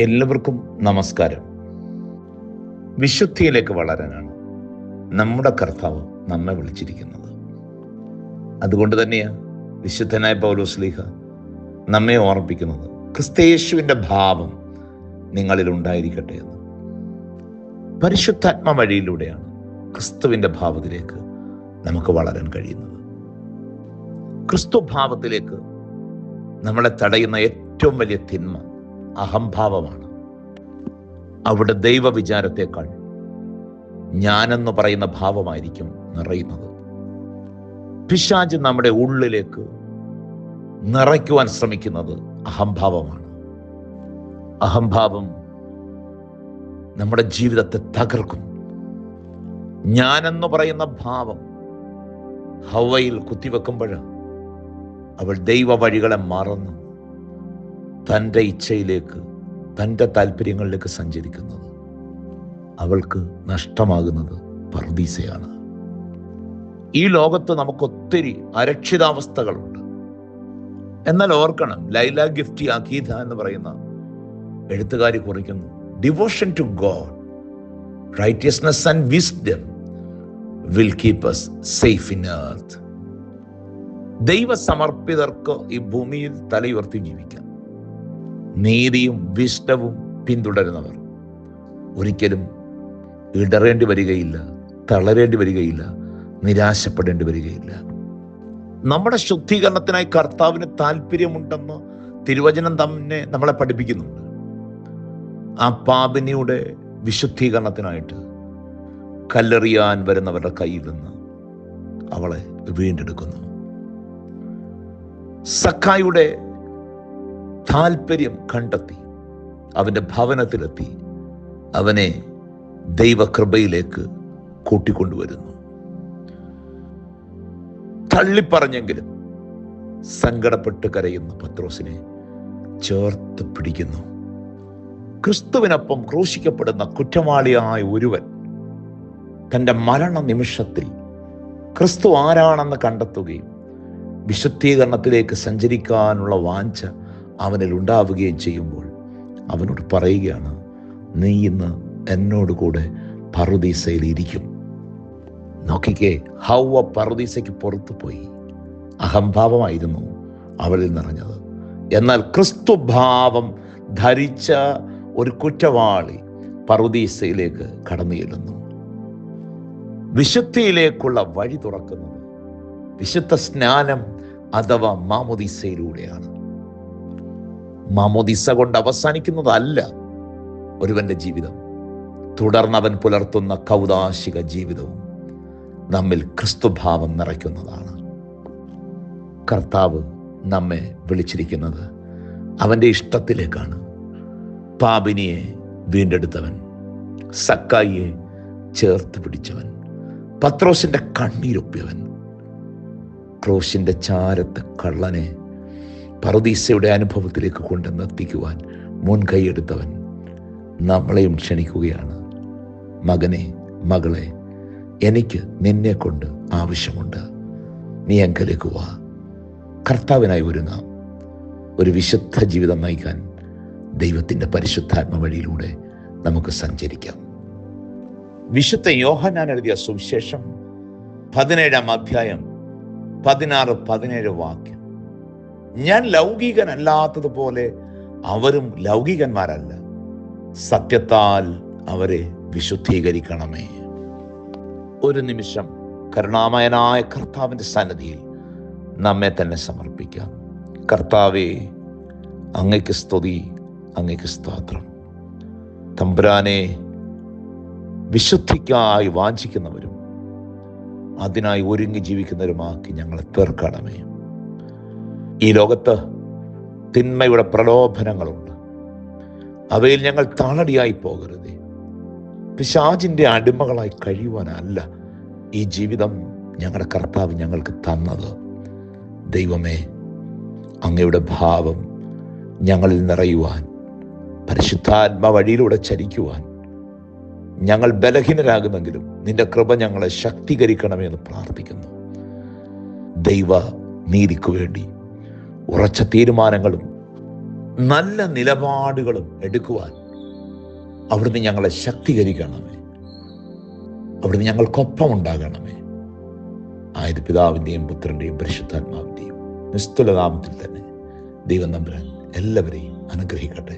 എല്ലാവർക്കും നമസ്കാരം. വിശുദ്ധിയിലേക്ക് വളരാനാണ് നമ്മുടെ കർത്താവ് നമ്മെ വിളിച്ചിരിക്കുന്നത്. അതുകൊണ്ട് തന്നെയാണ് വിശുദ്ധനായ പൗലോസ്ലീഹ നമ്മെ ഓർമ്മിപ്പിക്കുന്നത്. ക്രിസ്തയേശുവിന്റെ ഭാവം നിങ്ങളിൽ ഉണ്ടായിരിക്കട്ടെ എന്ന്. പരിശുദ്ധാത്മ വഴിയിലൂടെയാണ് ക്രിസ്തുവിന്റെ ഭാവത്തിലേക്ക് നമുക്ക് വളരാൻ കഴിയുന്നത്. ക്രിസ്തു ഭാവത്തിലേക്ക് നമ്മളെ തടയുന്ന ഏറ്റവും വലിയ തിന്മ അഹംഭാവമാണ്. അവിടെ ദൈവ ഞാനെന്ന് പറയുന്ന ഭാവമായിരിക്കും നിറയുന്നത്. പിശാജ് നമ്മുടെ ഉള്ളിലേക്ക് നിറയ്ക്കുവാൻ ശ്രമിക്കുന്നത് അഹംഭാവമാണ്. അഹംഭാവം നമ്മുടെ ജീവിതത്തെ തകർക്കും. ഞാനെന്ന് പറയുന്ന ഭാവം ഹവയിൽ കുത്തിവെക്കുമ്പോൾ അവൾ ദൈവ വഴികളെ മറന്ന്. തന്റെ ഇച്ഛയിലേക്ക് തന്റെ താല്പര്യങ്ങളിലേക്ക് സഞ്ചരിക്കുന്നത് അവൾക്ക് നഷ്ടമാകുന്നത് പർദീസയാണ്. ഈ ലോകത്ത് നമുക്കൊത്തിരി അരക്ഷിതാവസ്ഥകളുണ്ട്. എന്നാൽ ഓർക്കണം ലൈല ഗിഫ്റ്റി അഖീദ എന്ന് പറയുന്ന എഴുത്തുകാരി കുറിക്കുന്നു devotion to God righteousness and wisdom will keep us safe in earth ദൈവസമർപ്പിതർക്ക് ഈ ഭൂമിയിൽ തലയുയർത്തി ജീവിക്കാം. നീതിയും വിഷ്ടവും പിന്തുടരുന്നവർ. ഒരിക്കലും ഇടറേണ്ടി വരികയില്ല തളരേണ്ടി വരികയില്ല നിരാശപ്പെടേണ്ടി വരികയില്ല. നമ്മുടെ ശുദ്ധീകരണത്തിനായി കർത്താവിന് താല്പര്യമുണ്ടെന്ന് തിരുവചനം തന്നെ നമ്മളെ പഠിപ്പിക്കുന്നുണ്ട്. ആ പാപിനിയുടെ വിശുദ്ധീകരണത്തിനായിട്ട് കല്ലെറിയാൻ വരുന്നവരുടെ കയ്യിൽ നിന്ന് അവളെ വീണ്ടെടുക്കുന്നു. സഖായുടെ താല്പര്യം കണ്ടെത്തി അവന്റെ ഭവനത്തിലെത്തി അവനെ ദൈവകൃപയിലേക്ക് കൂട്ടിക്കൊണ്ടുവരുന്നു. തള്ളിപ്പറഞ്ഞെങ്കിലും സങ്കടപ്പെട്ട് കരയുന്ന പത്രോസിനെ ചേർത്ത് പിടിക്കുന്നു. ക്രിസ്തുവിനൊപ്പം ക്രൂശിക്കപ്പെടുന്ന കുറ്റവാളിയായ ഒരുവൻ തന്റെ മരണ നിമിഷത്തിൽ ക്രിസ്തു ആരാണെന്ന് കണ്ടെത്തുകയും വിശുദ്ധീകരണത്തിലേക്ക് സഞ്ചരിക്കാനുള്ള വാഞ്ച അവനിൽ ഉണ്ടാവുകയും ചെയ്യുമ്പോൾ അവനോട് പറയുകയാണ് നീ ഇന്ന് എന്നോട് കൂടെ പറുദീസയിൽ ഇരിക്കും. നോക്കിക്കേ ഹൗവ പറുദീസയ്ക്ക് പുറത്തു പോയി. അഹംഭാവമായിരുന്നു അവളിൽ നിറഞ്ഞത്. എന്നാൽ ക്രിസ്തുഭാവം ധരിച്ച ഒരു കുറ്റവാളി പറുദീസയിലേക്ക് കടന്നു ചെല്ലുന്നു വിശുദ്ധിയിലേക്കുള്ള വഴി തുറക്കുന്നത് വിശുദ്ധ സ്നാനം അഥവാ മാമോദിസയിലൂടെയാണ്. മാമോദിസ കൊണ്ട് അവസാനിക്കുന്നതല്ല ഒരുവന്റെ ജീവിതം. തുടർന്ന് അവൻ പുലർത്തുന്ന കൗതാശിക ജീവിതവും നമ്മിൽ ക്രിസ്തുഭാവം നിറയ്ക്കുന്നതാണ്. കർത്താവ് നമ്മെ വിളിച്ചിരിക്കുന്നത് അവന്റെ ഇഷ്ടത്തിലേക്കാണ്. പാപിനിയെ വീണ്ടെടുത്തവൻ സക്കായിയെ ചേർത്ത് പിടിച്ചവൻ പത്രോസിന്റെ കണ്ണീരൊപ്പിയവൻ ക്രോശിന്റെ ചാരത്ത് കള്ളനെ പറുദീസയുടെ അനുഭവത്തിലേക്ക് കൊണ്ടുവന്നെത്തിക്കുവാൻ മുൻകൈയെടുത്തവൻ നമ്മളെയും ക്ഷണിക്കുകയാണ്. മകനെ മകളെ എനിക്ക് നിന്നെ കൊണ്ട് ആവശ്യമുണ്ട്. നീ എങ്കലേക്ക് വാ. കർത്താവിനായി ഒരുങ്ങാം. ഒരു വിശുദ്ധ ജീവിതം നയിക്കാൻ ദൈവത്തിന്റെ പരിശുദ്ധാത്മ വഴിയിലൂടെ നമുക്ക് സഞ്ചരിക്കാം. വിശുദ്ധ യോഹനാൻ എഴുതിയ സുവിശേഷം പതിനേഴാം അധ്യായം പതിനാറ് പതിനേഴ് വാക്യം. ഞാൻ ലൗകികനല്ലാത്തതുപോലെ അവരും ലൗകികന്മാരല്ല. സത്യത്താൽ അവരെ വിശുദ്ധീകരിക്കണമേ. ഒരു നിമിഷം കരുണാമയനായ കർത്താവിന്റെ സന്നദ്ധിയിൽ നമ്മെ തന്നെ സമർപ്പിക്കാം. കർത്താവെ അങ്ങയ്ക്ക് സ്തുതി അങ്ങയ്ക്ക് സ്തോത്രം. തമ്പുരാനെ വിശുദ്ധിക്കായി വാഞ്ചിക്കുന്നവരും അതിനായി ഒരുങ്ങി ജീവിക്കുന്നവരുമാക്കി ഞങ്ങളെ തീർക്കണമേ. ഈ ലോകത്ത് തിന്മയുടെ പ്രലോഭനങ്ങളുണ്ട്. അവയിൽ ഞങ്ങൾ താളടിയായി പോകരുതേ. പിശാജിന്റെ അടിമകളായി കഴിയുവാനല്ല ഈ ജീവിതം ഞങ്ങളുടെ കർത്താവ് ഞങ്ങൾക്ക് തന്നത്. ദൈവമേ അങ്ങയുടെ ഭാവം ഞങ്ങളിൽ നിറയുവാൻ പരിശുദ്ധാത്മ വഴിയിലൂടെ ചരിക്കുവാൻ ഞങ്ങൾ ബലഹീനരാകുമെങ്കിലും നിന്റെ കൃപ ഞങ്ങളെ ശക്തീകരിക്കണമെന്ന് പ്രാർത്ഥിക്കുന്നു. ദൈവ നീതിക്കു വേണ്ടി ഉറച്ച തീരുമാനങ്ങളും നല്ല നിലപാടുകളും എടുക്കുവാൻ അവിടുന്ന് ഞങ്ങളെ ശക്തീകരിക്കണമേ. അവിടുന്ന് ഞങ്ങൾക്കൊപ്പം ഉണ്ടാകണമേ ആയത് പിതാവിന്റെയും പുത്രന്റെയും പരിശുദ്ധാത്മാവിന്റെയും നിസ്തുലനാമത്തിൽ തന്നെ ദൈവം നമ്പുരാൻ എല്ലാവരെയും അനുഗ്രഹിക്കട്ടെ.